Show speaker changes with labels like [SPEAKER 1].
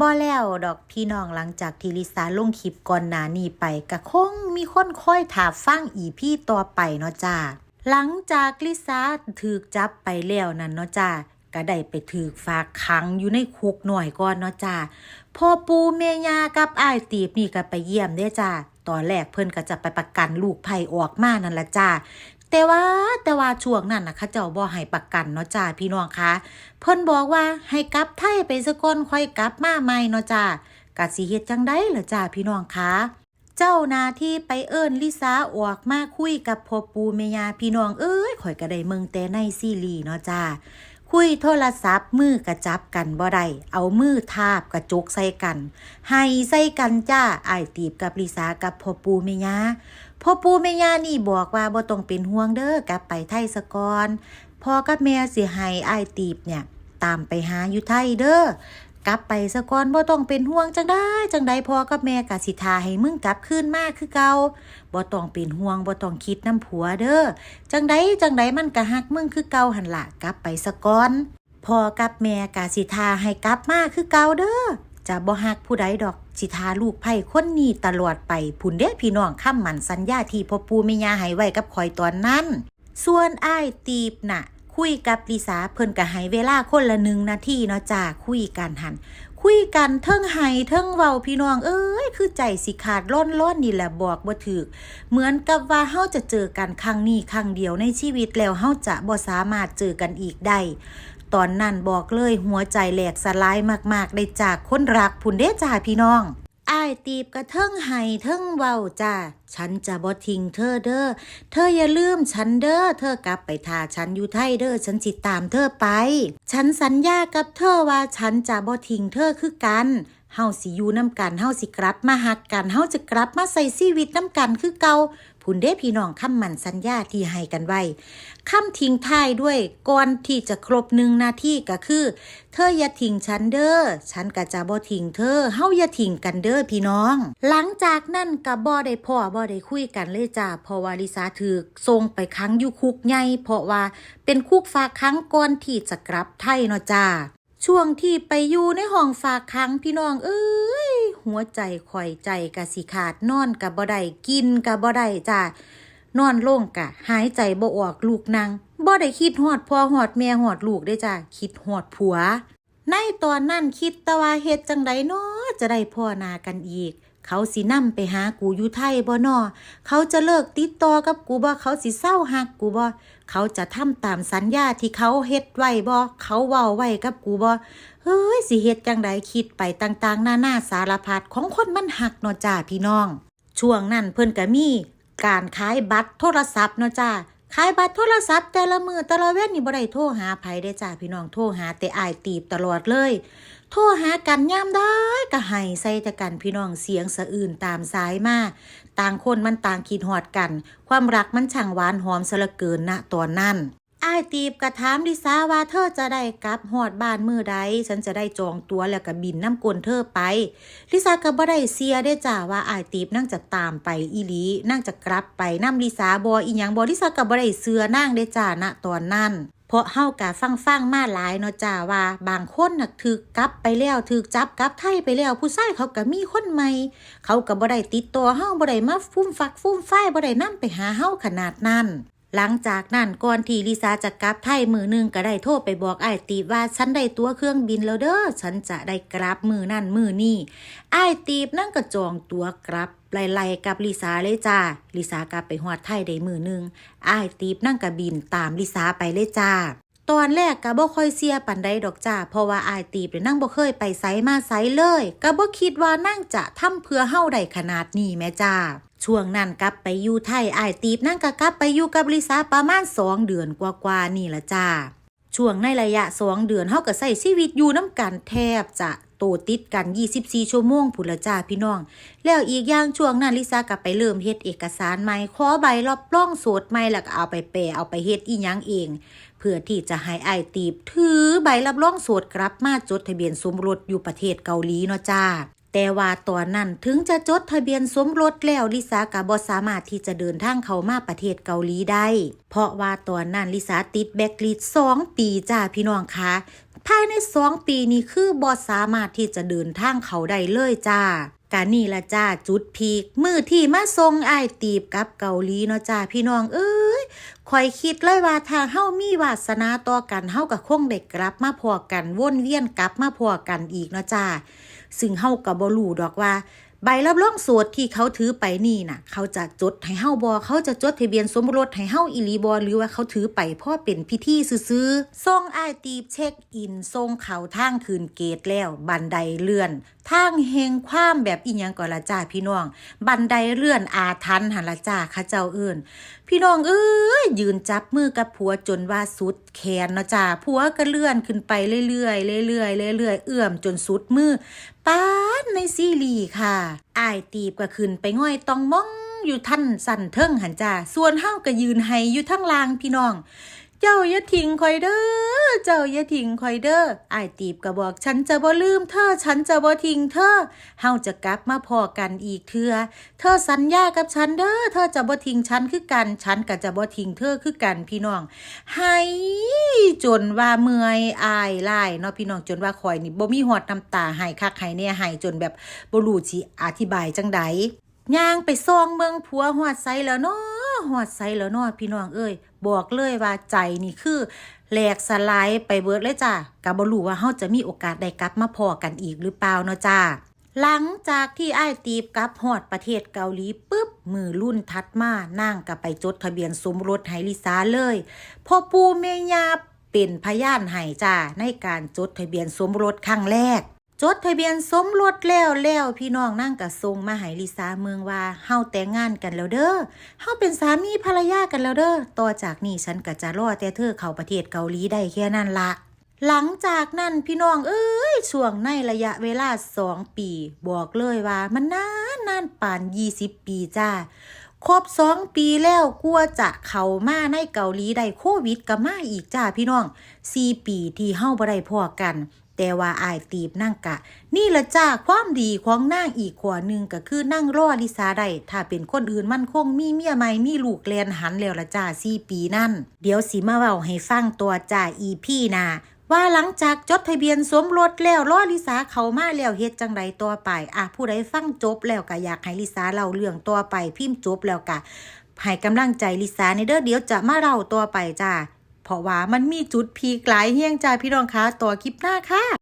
[SPEAKER 1] บ่แล้วดอกพี่น้องหลังจากที่ลิซ่าลงคลิปก่อนหน้านี้ไปก็คงมีคนค่อยถาฟังอีพี่ต่อไปเนาะจ้าหลังจากลิซ่าถูกจับไปแล้วนั่นเนาะจ้าก็ได้ไปถูกฝากขังอยู่ในคุกหน่อยก่อนเนาะจ้าพ่อปูเมยากับอ้ายตีบนี่ก็ไปเยี่ยมเด้จ้าตอนแรกเพิ่นก็จะไปประกันลูกไผ่ออกมานั่นละจ้า แต่ว่าแต่ว่าช่วงนั้นนะเขาเจ้าบ่ให้ประกันเนาะจ้าพี่น้องคะเพิ่นบอกว่าให้กลับไทยไปซะก่อนค่อยกลับมาใหม่เนาะจ้ากะสิเฮ็ดจังไดเหรอจ้าพี่น้องคะเจ้านาที่ไปเอิ้นลิซาออกมาคุยกับพ่อปูเมียาพี่น้องเอ้ยข่อยก็ได้เมืองแต่ในซีรีเนาะจ้า คุยโทรศัพท์มือกระจับกันบ่ได้เอามือทาบกระจกใส่กันให้ใส่กันจ้าไอตีบกับลิสากับพ่อปูเมียาพ่อปูเมียานี่บอกว่าบ่ต้องเป็นห่วงเด้อกลับไปไทยสะกอนพ่อกับแม่สิให้อ้ายตีบเนี่ย ตามไปหาอยู่ไทยเด้อ กลับไปสะก่อนบ่ต้องเป็นห่วงจังได้จังใดพ่อกับแม่กะสิทาให้มึงกลับคืนมาคือเก่าบ่ต้องเป็นห่วงบ่ต้องคิดน้ำผัวเด้อจังใดจังใดมันก็ฮักมึงคือเก่าหันละกลับไปสะก่อนพ่อกับแม่กาสิทาให้กลับมาคือเก่าเด้อจะบ่ฮักผู้ใดดอกสิทาลูกไผ่คนนี้ตลอดไปผุนเด้พี่น้องค้ำมันสัญญาที่พ่อปู่แม่ย่าให้ไว้กับข่อยตอนนั้น ส่วนอ้ายตีบน่ะ คุยกับลิสาเพิ่นก็ให้เวลาคนละหนึ่งนาทีเนาะจ้าคุยกันหันคุยกันเทิงไห้เทิงเว้าพี่น้องเอ้ยคือใจสิขาดร้อนร้อนนี่แหละบอกบ่ถึกเหมือนกับว่าเฮาจะเจอกันครั้งนี้ครั้งเดียวในชีวิตแล้วเฮาจะบ่สามารถเจอกันอีกได้ตอนนั้นบอกเลยหัวใจแหลกสลายมากๆ ได้จากคนรักพุ่นเด้จ้าพี่น้องายตีบกระเทิงไห้เทิงเว้าจ้าฉันจะบ่ทิ้งเธอเด้อ เธออย่าลืมฉันเด้อ เธอกลับไปทาฉันอยู่ไทยเด้อ ฉันสิตามเธอไป ฉันสัญญากับเธอว่าฉันจะบ่ทิ้งเธอคือกันเฮาสิอยู่น้ำกันเฮาสิกลับมาหักกันเฮาจะกลับมาใส่ชีวิตน้ำกันคือเก่า พุ่นเด้พี่น้องคำมั่นสัญญาที่ให้กันไว้คำทิ้งท้ายด้วยก่อนที่จะครบหนึ่งนาทีก็คือ เธออย่าทิ้งฉันเด้อฉันก็จะบ่ทิ้งเธอเฮาอย่าทิ้งกันเด้อพี่น้อง หลังจากนั้นก็บ่ได้พ่อบ่ได้คุยกันเลยจ้าเพราะว่าลิซาถูกส่งไปค้างอยู่คุกใหญ่เพราะว่าเป็นคุกฝากค้างก่อนที่จะกลับไทยเนาะจ้าช่วงที่ไปอยู่ในห้องฝากค้างพี่น้องเอ้ย หัวใจข่อยใจกะสิขาดนอนกะบ่ได้กินกะบ่ได้จ้านอนโล่งกะ หายใจบ่ออกลูกนางบ่ได้คิดหอดพ่อหอดแม่หอดลูกได้จ้าคิดหอดผัว ในตอนนั้นคิดตะว่าเฮ็ดจังไดเนาะจะได้พ่อนากันอีก เขาสินำไปหากูอยู่ไทยบ่นอเขาจะเลิกติดต่อกับกูบ่เขาสิเศร้าหักกูบ่เขาจะทำตามสัญญาที่เขาเฮ็ดไว้บ่เขาเว้าไว้กับกูบ่เฮ้ยสิเฮ็ดจังไดคิดไปต่างๆหน้าหน้าสารพัดของคนมันหักเนาะจ้าพี่น้อง ช่วงนั้นเพิ่นก็มีการขายบัตรโทรศัพท์เนาะจ้าขายบัตรโทรศัพท์แต่ละมือแต่ละเว้นนี่บ่ได้โทรหาไผได้จ้าพี่น้องโทรหาแต่อายตีบตลอดเลย ทรหากันยามได้ก็ให้ใส่แต่กันพี่น้องเสียงสะอื่นตามสายมาต่างคนมันต่างคิดฮอดกัน ความรักมันช่างหวานหอมสะเหละเกินณตอนนั้นอายตีบกระถามดิซาว่าเธอจะได้กลับฮอดบ้านมือใด ฉันจะได้จองตัวแล้วก็บินน้ำกลนเธอไปลิซาก็บ่ได้เสียได้จ้าว่าอายตีบนั่งจะตามไปอีลีนั่งจะกลับไปน้ำลิซาบออีหยังบอลิซาก็บ่ได้เสือนั่งได้จ้าณตอนนั้น เพราะเฮากะฟังฟังมาหลายเนาะจ้าว่าบางคนน่ะถึกกลับไปแล้วถึกจับกลับไทยไปแล้ว ผู้ชายเขาก็มีคนใหม่ เขาก็บ่ได้ติดต่อเฮาบ่ได้มาฟุ่มฟักฟุ่มฝ้ายบ่ได้นํไปหาเฮาขนาดนั้นหลังจากนั้นก่อนที่ลิซาจะกลับไทยมือหนึงก็ได้โทรไปบอกไอ้ตีว่าฉันได้ตั๋วเครื่องบินแล้วเด้อฉันจะได้กลับมือนั่นมือนี่ไอ้ตีบนั่งก็จองตั๋วกลับ ไล่ๆกับลิซาเลยจ้าลิซากลับไปฮอดไทยได้มือหนึงอ้ายตีบนั่งก็บินตามลิซาไปเลยจ้าตอนแรกก็บ่ค่อยเสียปันใดดอกจ้าเพราะว่าอายตีบเนี่ยนั่งบ่เคยไปไสมาไสเลยก็บ่คิดว่านั่งจะทำเพื่อเฮาได้ขนาดนี้แม่จ้า ช่วงนั้นกลับไปอยู่ไทยอายตีบนั่งก็กลับไปอยู่กับลิซาประมาณสองเดือนกว่าๆนี่ละจ้าช่วงในระยะสองเดือนเฮาก็ใช้ชีวิตอยู่น้ำกันแทบจะ โตติดกัน 24 ชั่วโมงพุนละจ้าพี่น้อง แล้วอีกอย่างช่วงนั้นลิซ่าก็ไปเริ่มเฮ็ดเอกสารใหม่ขอใบรับรองโสดใหม่แล้วก็เอาไปแปะเอาไปเฮ็ดอีหยังเอง เพื่อที่จะให้อตีบถือใบรับรองโสดกลับมาจดทะเบียนสมรสอยู่ประเทศเกาหลีเนาะจ้าแต่ว่าตอนนั้นถึงจะจดทะเบียนสมรสแล้วลิซ่าก็บ่สามารถที่จะเดินทางเข้ามาประเทศเกาหลีได้ เพราะว่าตอนนั้นลิซ่าติดแบ็คลิสต์2ปีจ้าพี่น้องคะ ภายในสองปีนี้คือบอสามารถที่จะเดินทางเขาได้เลยจ้ากานี่ละจ้าจุดพีกมือที่มาทรงไอตีบกับเกาหลีเนาะจ้าพี่น้องเอ้ยคอยคิดเลยว่าถ้าเฮามีวาสนาต่อกันเฮากับคงได้กลับมาพอกัน วนเวียนกลับมาพอกันอีกเนาะจ้าซึ่งเฮากับบอลูดอกว่า ใบรับรองโสดที่เขาถือไปนี่น่ะ เขาจะจดให้เฮาบ่เขาจะจดทะเบียนสมรสให้เฮาอีหลีบ่หรือว่าเขาถือไปเพ่อเป็นพิธีซื่อๆส่งอ้ายตีบเช็คอินส่งเขาทางคืนเกตแล้วบันไดเลื่อนทางเฮงความแบบอีหยังก่อนละจ้าพี่น้อง บันไดเลื่อนอาทันหันละจ้าข้าเจ้าเอิ้นพี่น้องเอ้ยยืนจับมือกับผัวจนว่าสุดแขนเนาะจ้าผัวก็เลื่อนขึ้นไปเรื่อยๆเรื่อยๆเรื่อยๆเอื้อมจนสุดมือ ป้านในซีรีส์ค่ะอายตีบก็ขึ้นไปง่อยตองมองอยู่ท่านสั่นเทิงหันจ้าส่วนเฮาก็ยืนให้อยู่ทั้งลางพี่น้อง เจ้าอย่าทิ้งคอยเด้อ เจ้าอย่าทิ้งคอยเด้อไอ้ตีบก็บอกฉันจะบ่ลืมเธอ ฉันจะบ่ทิ้งเธอ เฮาจะกลับมาพอกันอีกเทือเธอสัญญากับฉันเด้อ เธอจะบ่ทิ้งฉันคือกัน ฉันก็จะบ่ทิ้งเธอคือกันพี่น้องให้จนว่าเมื่อยอายหลายเนาะพี่น้องจนว่าข่อยนี่บ่มีหอดน้ำตาให้คักให้แน่ให้จนแบบบ่รู้สิอธิบายจังใดย่างไปซองเมืองผัวหอดไซแล้วเนาะ หอดไซแล้วนาะพี่น้องเอ้ยบอกเลยว่าใจนี่คือแหลกสลายไปเบิดเลยจ้ะกับ่รู้ว่าเฮาจะมีโอกาสได้กลับมาพอกันอีกหรือเปล่าเนาะจ้าหลังจากที่ไอ้ตีบกลับฮอดประเทศเกาหลีปุ๊บ มือรุ่นทัดมานั่งกับไปจดทะเบียนสมรสให้ลิซาเลยพ่อปู่แม่ย่าเป็นพยานให้จ้าในการจดทะเบียนสมรสครั้งแรก จดทะเบียนสมรสแล้วแล้วพี่น้องนั่งกะทรงมาให้ลิซาเมืองว่าเฮาแต่งงานกันแล้วเด้อเฮาเป็นสามีภรรยากันแล้วเด้อต่อจากนี้ฉันก็จะรอแต่เธอเข้าประเทศเกาหลีได้แค่นั้นละหลังจากนั้นพี่น้องเอ้ยช่วงในระยะเวลาสองปี บอกเลยว่ามันนานนานป่านยี่สิบปีจ้าครบสองปีแล้วกลัวจะเข้ามาในเกาหลีได้โควิดก็มาอีกจ้าพี่น้องสี่ปีที่เฮาบ่ได้พอกัน แต่ว่าอายตีบนั่งกะ นี่ละจ้าความดีของนางอีกขวาหนึ่งก็คือนั่งรอลิซาได้ถ้าเป็นคนอื่นมันคงมีเมียใหม่มีลูกแลนหันแล้วละจ้าสี่ปีนั่น เดี๋ยวสิมาเว้าให้ฟังตัวจ้าอีพี่นาว่าหลังจากจดทะเบียนสมรสแล้วรอลิสาเขามาแล้วเฮ็ดจังใดต่อไปอะผู้ใดฟังจบแล้วก็อยากให้ลิสาเล่าเรื่องต่อไปพิมพ์จบแล้วก็ให้กำลังใจลิสาในเด้อเดี๋ยวจะมาเล่าต่อไปจ้า เพราะว่ามันมีจุดพีกหลายเฮียงจ้าพี่น้องคะต่อคลิปหน้าค่ะ